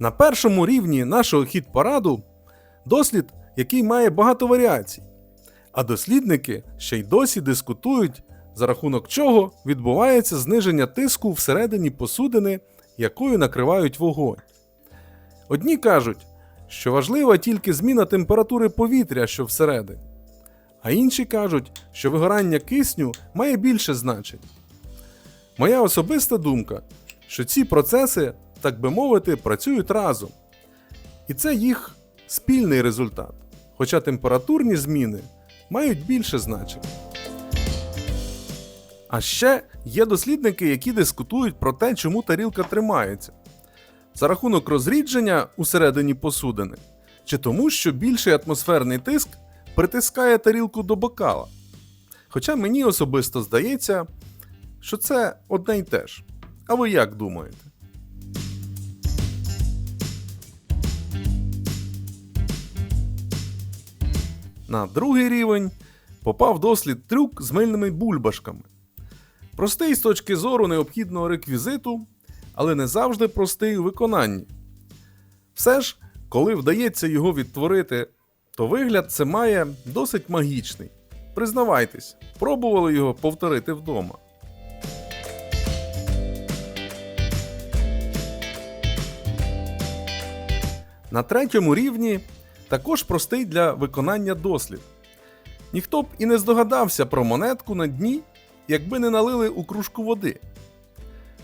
На першому рівні нашого хід параду дослід, який має багато варіацій. А дослідники ще й досі дискутують, за рахунок чого відбувається зниження тиску всередині посудини, якою накривають вогонь. Одні кажуть, що важлива тільки зміна температури повітря, що всередині, а інші кажуть, що вигорання кисню має більше значень. Моя особиста думка, що ці процеси, так би мовити, працюють разом. І це їх спільний результат. Хоча температурні зміни мають більше значення. А ще є дослідники, які дискутують про те, чому тарілка тримається. За рахунок розрідження усередині посудини, чи тому, що більший атмосферний тиск притискає тарілку до бокала. Хоча мені особисто здається, що це одне й те ж. А ви як думаєте? На другий рівень попав дослід трюк з мильними бульбашками. Простий з точки зору необхідного реквізиту, але не завжди простий у виконанні. Все ж, коли вдається його відтворити, то вигляд це має досить магічний. Признавайтесь, пробували його повторити вдома. На третьому рівні також простий для виконання дослід. Ніхто б і не здогадався про монетку на дні, якби не налили у кружку води.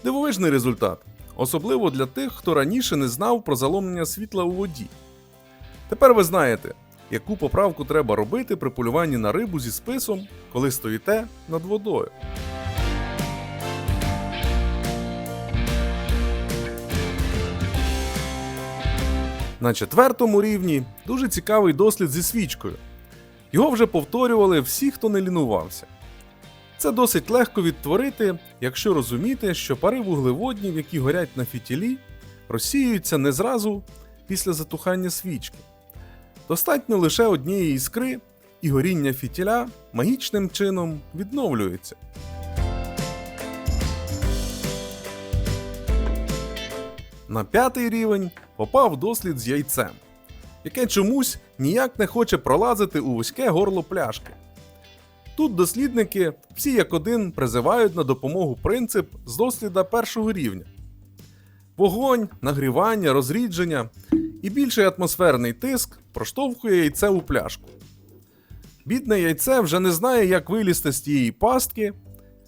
Дивовижний результат, особливо для тих, хто раніше не знав про заломлення світла у воді. Тепер ви знаєте, яку поправку треба робити при полюванні на рибу зі списом, коли стоїте над водою. На четвертому рівні дуже цікавий дослід зі свічкою. Його вже повторювали всі, хто не лінувався. Це досить легко відтворити, якщо розуміти, що пари вуглеводнів, які горять на фітілі, розсіюються не зразу після затухання свічки. Достатньо лише однієї іскри, і горіння фітіля магічним чином відновлюється. На п'ятий рівень попав дослід з яйцем, яке чомусь ніяк не хоче пролазити у вузьке горло пляшки. Тут дослідники всі як один призивають на допомогу принцип з досліда першого рівня: вогонь, нагрівання, розрідження і більший атмосферний тиск проштовхує яйце у пляшку. Бідне яйце вже не знає, як вилізти з тієї пастки,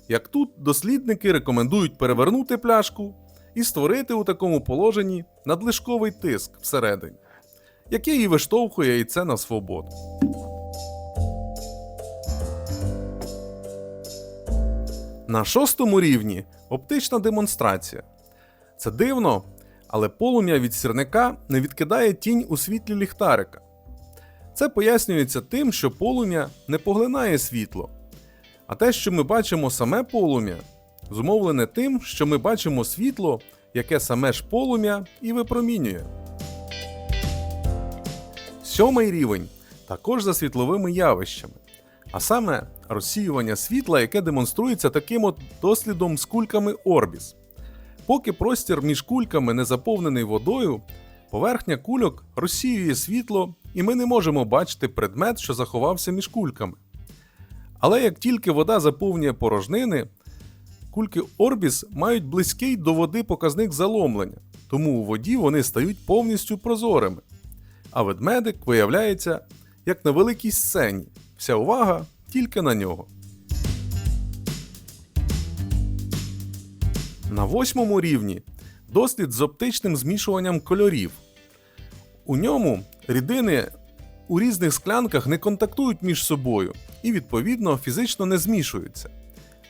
як тут дослідники рекомендують перевернути пляшку і створити у такому положенні надлишковий тиск всередині, який і виштовхує яйце на свободу. На шостому рівні оптична демонстрація. Це дивно, але полум'я від сірника не відкидає тінь у світлі ліхтарика. Це пояснюється тим, що полум'я не поглинає світло, а те, що ми бачимо саме полум'я, зумовлене тим, що ми бачимо світло, яке саме ж полум'я і випромінює. Сьомий рівень також за світловими явищами, а саме розсіювання світла, яке демонструється таким от дослідом з кульками Орбіс. Поки простір між кульками не заповнений водою, поверхня кульок розсіює світло, і ми не можемо бачити предмет, що заховався між кульками. Але як тільки вода заповнює порожнини, кульки Орбіс мають близький до води показник заломлення, тому у воді вони стають повністю прозорими. А ведмедик виявляється як на великій сцені, вся увага тільки на нього. На восьмому рівні дослід з оптичним змішуванням кольорів. У ньому рідини у різних склянках не контактують між собою і, відповідно, фізично не змішуються.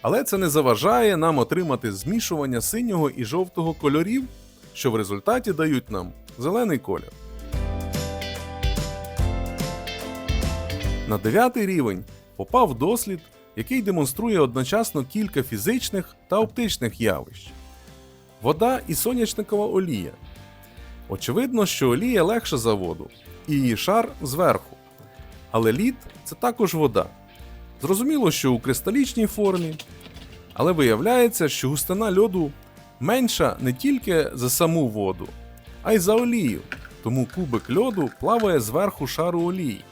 Але це не заважає нам отримати змішування синього і жовтого кольорів, що в результаті дають нам зелений колір. На дев'ятий рівень попав дослід, який демонструє одночасно кілька фізичних та оптичних явищ: вода і сонячникова олія. Очевидно, що олія легша за воду, і її шар зверху. Але лід це також вода. Зрозуміло, що у кристалічній формі, але виявляється, що густина льоду менша не тільки за саму воду, а й за олію, тому кубик льоду плаває зверху шару олії.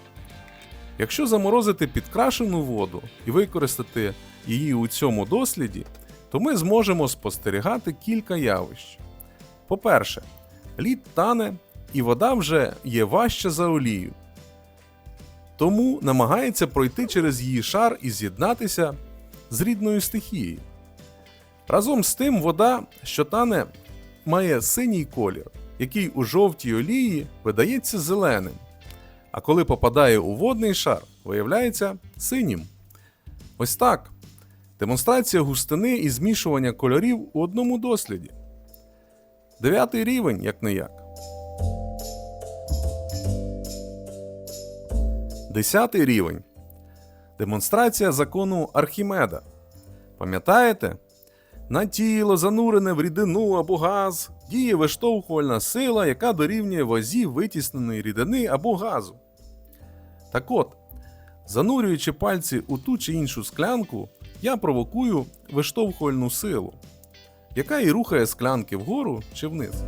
Якщо заморозити підкрашену воду і використати її у цьому досліді, то ми зможемо спостерігати кілька явищ. По-перше, лід тане і вода вже є важча за олію. Тому намагається пройти через її шар і з'єднатися з рідною стихією. Разом з тим, вода, що тане, має синій колір, який у жовтій олії видається зеленим, а коли попадає у водний шар, виявляється синім. Ось так. Демонстрація густини і змішування кольорів у одному досліді. Дев'ятий рівень, як не як. Десятий рівень. Демонстрація закону Архімеда. Пам'ятаєте? На тіло, занурене в рідину або газ, діє виштовхувальна сила, яка дорівнює вазі витісненої рідини або газу. Так от, занурюючи пальці у ту чи іншу склянку, я провокую виштовхувальну силу, яка і рухає склянки вгору чи вниз.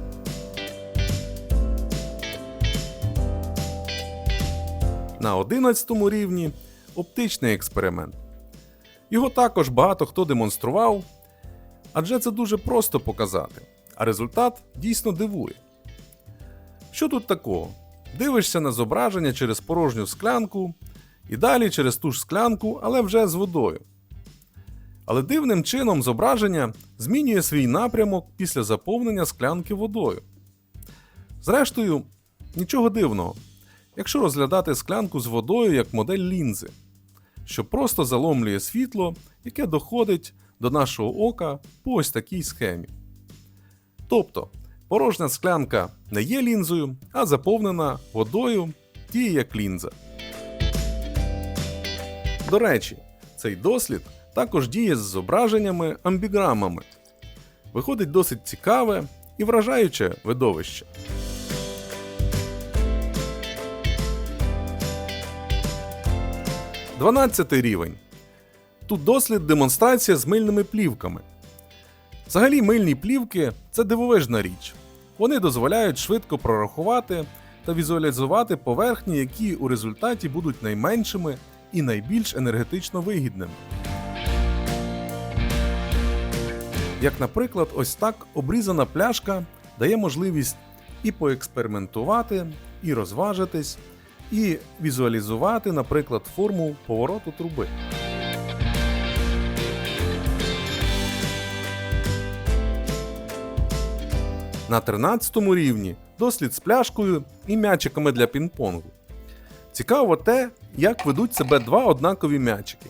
На 11 рівні оптичний експеримент. Його також багато хто демонстрував, адже це дуже просто показати, а результат дійсно дивує. Що тут такого? Дивишся на зображення через порожню склянку і далі через ту ж склянку, але вже з водою. Але дивним чином зображення змінює свій напрямок після заповнення склянки водою. Зрештою, нічого дивного, якщо розглядати склянку з водою як модель лінзи, що просто заломлює світло, яке доходить до нашого ока по ось такій схемі. Тобто, порожня склянка не є лінзою, а заповнена водою діє як лінза. До речі, цей дослід також діє з зображеннями амбіграмами. Виходить досить цікаве і вражаюче видовище. Дванадцятий рівень. Тут дослід демонстрація з мильними плівками. Взагалі, мильні плівки це дивовижна річ. Вони дозволяють швидко прорахувати та візуалізувати поверхні, які у результаті будуть найменшими і найбільш енергетично вигідними. Як, наприклад, ось так обрізана пляшка дає можливість і поекспериментувати, і розважитись, і візуалізувати, наприклад, форму повороту труби. На 13 рівні дослід з пляшкою і м'ячиками для пінг-понгу. Цікаво те, як ведуть себе два однакові м'ячики.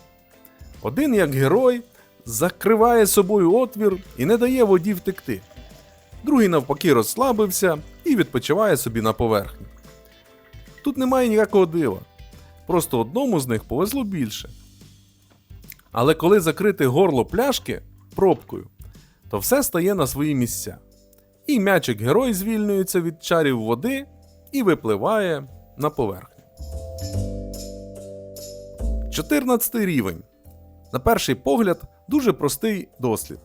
Один, як герой, закриває собою отвір і не дає воді втекти. Другий, навпаки, розслабився і відпочиває собі на поверхні. Тут немає ніякого дива. Просто одному з них повезло більше. Але коли закрити горло пляшки пробкою, то все стає на свої місця. І м'ячик герой звільнюється від чарів води і випливає на поверхню. 14 рівень. На перший погляд, дуже простий дослід.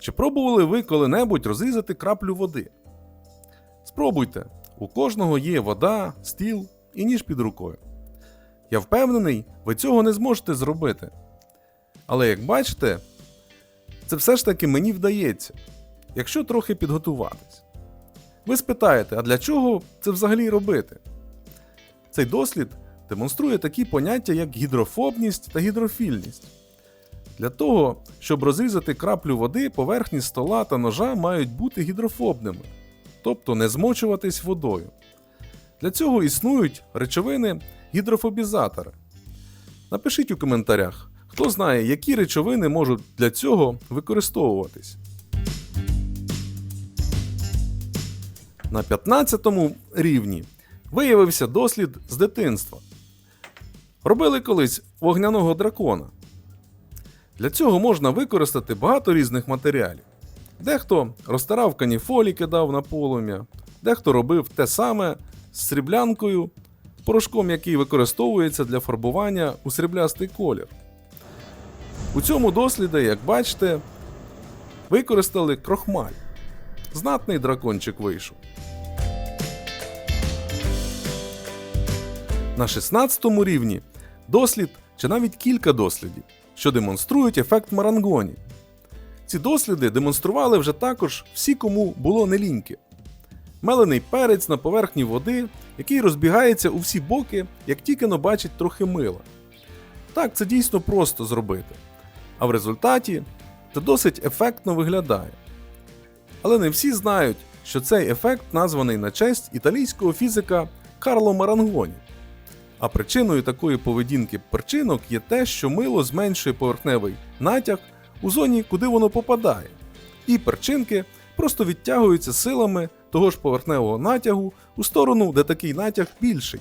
Чи пробували ви коли-небудь розрізати краплю води? Спробуйте, у кожного є вода, стіл і ніж під рукою. Я впевнений, ви цього не зможете зробити. Але як бачите, це все ж таки мені вдається, якщо трохи підготуватись. Ви спитаєте, а для чого це взагалі робити? Цей дослід демонструє такі поняття, як гідрофобність та гідрофільність. Для того, щоб розрізати краплю води, поверхні стола та ножа мають бути гідрофобними, тобто не змочуватись водою. Для цього існують речовини гідрофобізатори. Напишіть у коментарях, хто знає, які речовини можуть для цього використовуватись. На 15 рівні виявився дослід з дитинства. Робили колись вогняного дракона. Для цього можна використати багато різних матеріалів. Дехто розтирав каніфолі, кидав на полум'я, дехто робив те саме з сріблянкою, порошком, який використовується для фарбування у сріблястий колір. У цьому досліді, як бачите, використали крохмаль. Знатний дракончик вийшов. На 16 му рівні дослід чи навіть кілька дослідів, що демонструють ефект марангоні. Ці досліди демонстрували вже також всі, кому було не ліньки. Мелений перець на поверхні води, який розбігається у всі боки, як тільки но бачить трохи мила. Так, це дійсно просто зробити. А в результаті це досить ефектно виглядає. Але не всі знають, що цей ефект названий на честь італійського фізика Карло Марангоні. А причиною такої поведінки перчинок є те, що мило зменшує поверхневий натяг у зоні, куди воно попадає, і перчинки просто відтягуються силами того ж поверхневого натягу у сторону, де такий натяг більший.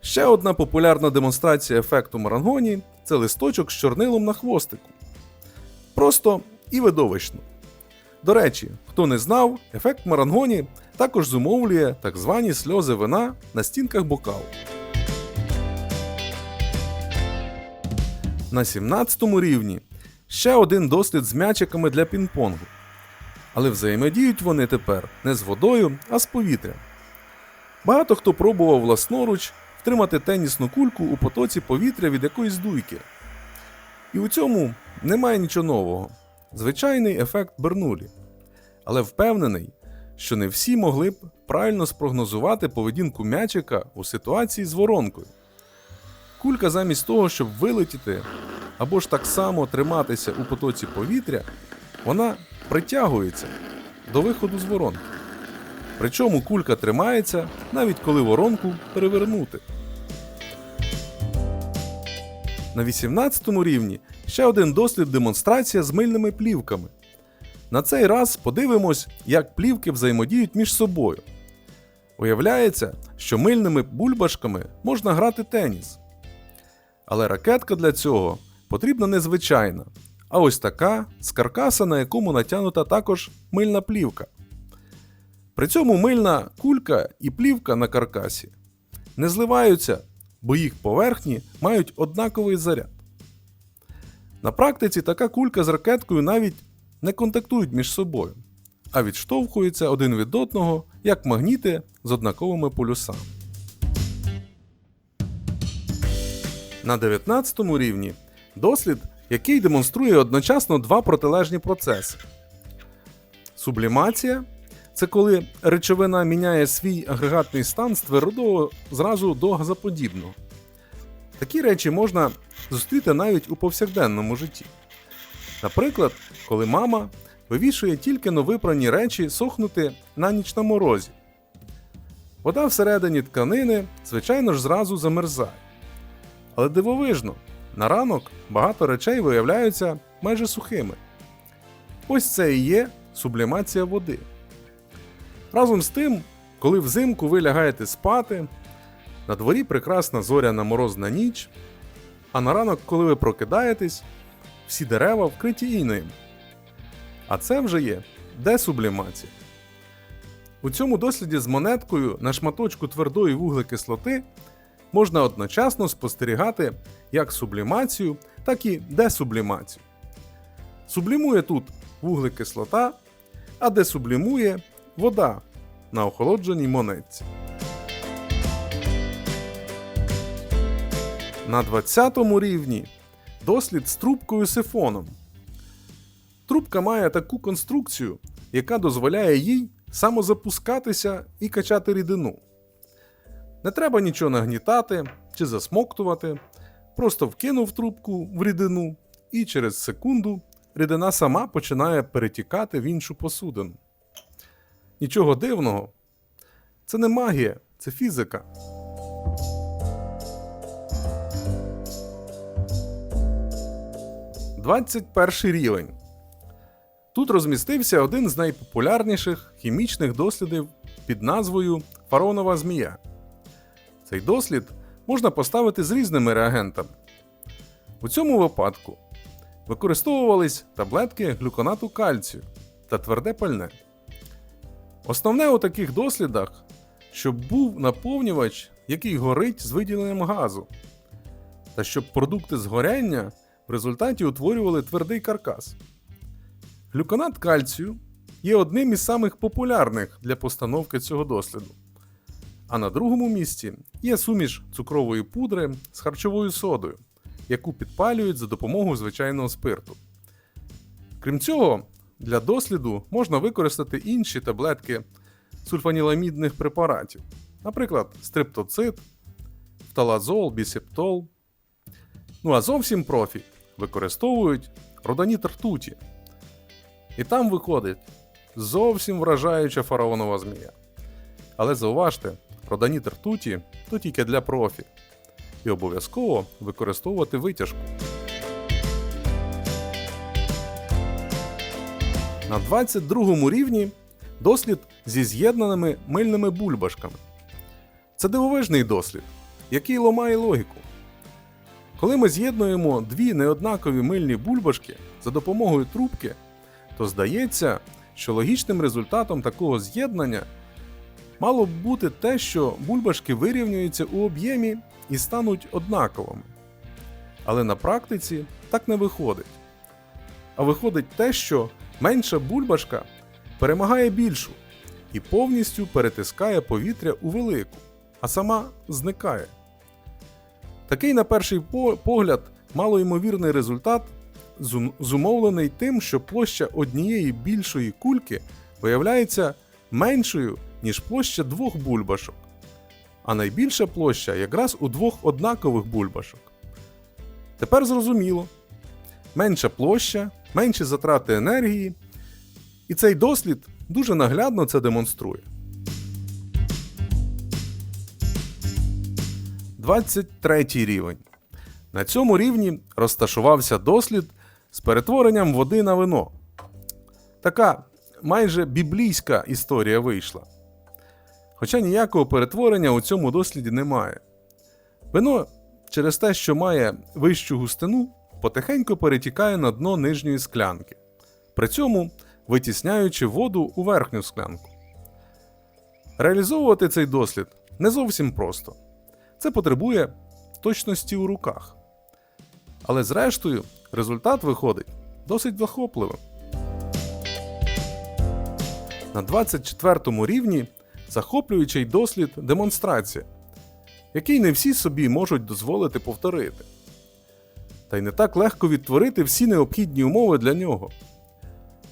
Ще одна популярна демонстрація ефекту Марангоні це листочок з чорнилом на хвостику. Просто і видовищно. До речі, хто не знав, ефект Марангоні також зумовлює так звані сльози вина на стінках бокалу. На 17 рівні ще один дослід з м'ячиками для пінг-понгу. Але взаємодіють вони тепер не з водою, а з повітрям. Багато хто пробував власноруч втримати тенісну кульку у потоці повітря від якоїсь дуйки. І у цьому немає нічого нового. Звичайний ефект Бернулі. Але впевнений, що не всі могли б правильно спрогнозувати поведінку м'ячика у ситуації з воронкою. Кулька замість того, щоб вилетіти або ж так само триматися у потоці повітря, вона притягується до виходу з воронки. Причому кулька тримається, навіть коли воронку перевернути. На 18 рівні ще один дослід демонстрація з мильними плівками. На цей раз подивимось, як плівки взаємодіють між собою. Виявляється, що мильними бульбашками можна грати теніс. Але ракетка для цього потрібна незвичайна, а ось така з каркаса, на якому натягнута також мильна плівка. При цьому мильна кулька і плівка на каркасі не зливаються, бо їх поверхні мають однаковий заряд. На практиці така кулька з ракеткою навіть не контактують між собою, а відштовхуються один від одного як магніти з однаковими полюсами. На 19 рівні дослід, який демонструє одночасно два протилежні процеси. Сублімація це коли речовина міняє свій агрегатний стан з твердого зразу до газоподібного. Такі речі можна зустріти навіть у повсякденному житті. Наприклад, коли мама вивішує тільки новипрані речі сохнути на ніч на морозі. Вода всередині тканини, звичайно ж, зразу замерзає. Але дивовижно, на ранок багато речей виявляються майже сухими. Ось це і є сублімація води. Разом з тим, коли взимку ви лягаєте спати, на дворі прекрасна зоряна морозна ніч, а на ранок, коли ви прокидаєтесь, всі дерева вкриті інеєм. А це вже є десублімація. У цьому досліді з монеткою на шматочку твердої вуглекислоти можна одночасно спостерігати як сублімацію, так і десублімацію. Сублімує тут вуглекислота, а десублімує вода на охолодженій монетці. На 20 рівні дослід з трубкою сифоном. Трубка має таку конструкцію, яка дозволяє їй самозапускатися і качати рідину. Не треба нічого нагнітати чи засмоктувати, просто вкинув трубку в рідину, і через секунду рідина сама починає перетікати в іншу посудину. Нічого дивного, це не магія, це фізика. Двадцять перший рівень. Тут розмістився один з найпопулярніших хімічних дослідів під назвою Фаронова змія. Цей дослід можна поставити з різними реагентами. У цьому випадку використовувались таблетки глюконату кальцію та тверде пальне. Основне у таких дослідах, щоб був наповнювач, який горить з виділенням газу, та щоб продукти згоряння в результаті утворювали твердий каркас. Глюконат кальцію є одним із самих популярних для постановки цього досліду. А на другому місці є суміш цукрової пудри з харчовою содою, яку підпалюють за допомогою звичайного спирту. Крім цього, для досліду можна використати інші таблетки сульфаніламідних препаратів, наприклад, стриптоцит, фталазол, бісептол. Ну а зовсім профі використовують роданіт ртуті. І там виходить зовсім вражаюча фараонова змія. Але зауважте, роданіт ртуті то тільки для профі. І обов'язково використовувати витяжку. На 22 рівні дослід зі з'єднаними мильними бульбашками. Це дивовижний дослід, який ламає логіку. Коли ми з'єднуємо дві неоднакові мильні бульбашки за допомогою трубки, то здається, що логічним результатом такого з'єднання мало б бути те, що бульбашки вирівнюються у об'ємі і стануть однаковими. Але на практиці так не виходить. А виходить те, що менша бульбашка перемагає більшу і повністю перетискає повітря у велику, а сама зникає. Такий, на перший погляд, малоймовірний результат зумовлений тим, що площа однієї більшої кульки виявляється меншою, ніж площа двох бульбашок, а найбільша площа якраз у двох однакових бульбашок. Тепер зрозуміло: менша площа, менші затрати енергії, і цей дослід дуже наглядно це демонструє. 23 рівень. На цьому рівні розташувався дослід з перетворенням води на вино. Така майже біблійська історія вийшла. Хоча ніякого перетворення у цьому досліді немає. Вино через те, що має вищу густину, потихеньку перетікає на дно нижньої склянки, при цьому витісняючи воду у верхню склянку. Реалізовувати цей дослід не зовсім просто. Це потребує точності у руках. Але зрештою результат виходить досить захопливим. На 24 рівні захоплюючий дослід демонстрація, який не всі собі можуть дозволити повторити. Та й не так легко відтворити всі необхідні умови для нього.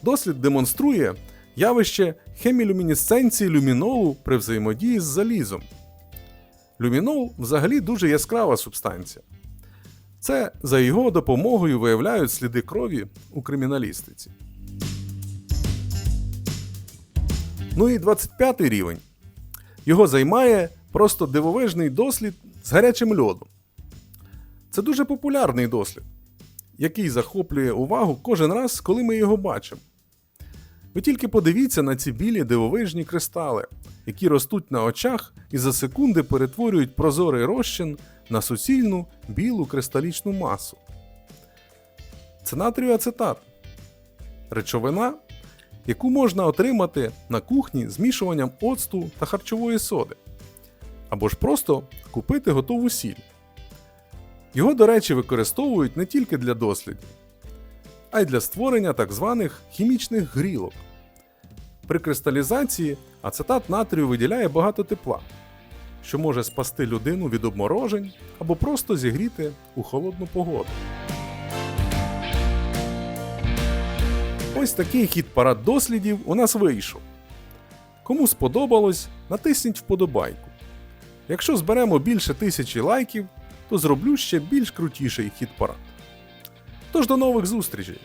Дослід демонструє явище хемілюмінесценції люмінолу при взаємодії з залізом. Люмінол взагалі дуже яскрава субстанція. Це за його допомогою виявляють сліди крові у криміналістиці. Ну і 25 рівень. Його займає просто дивовижний дослід з гарячим льодом. Це дуже популярний дослід, який захоплює увагу кожен раз, коли ми його бачимо. Ви тільки подивіться на ці білі дивовижні кристали, які ростуть на очах і за секунди перетворюють прозорий розчин на суцільну білу кристалічну масу. Це натрію ацетат. Речовина, яку можна отримати на кухні змішуванням оцту та харчової соди, або ж просто купити готову сіль. Його, до речі, використовують не тільки для дослідів, а й для створення так званих хімічних грілок. При кристалізації ацетат натрію виділяє багато тепла, що може спасти людину від обморожень або просто зігріти у холодну погоду. Ось такий хід парад дослідів у нас вийшов. Кому сподобалось, натисніть вподобайку. Якщо зберемо більше тисячі лайків, то зроблю ще більш крутіший хід парад. Тож до нових зустрічей!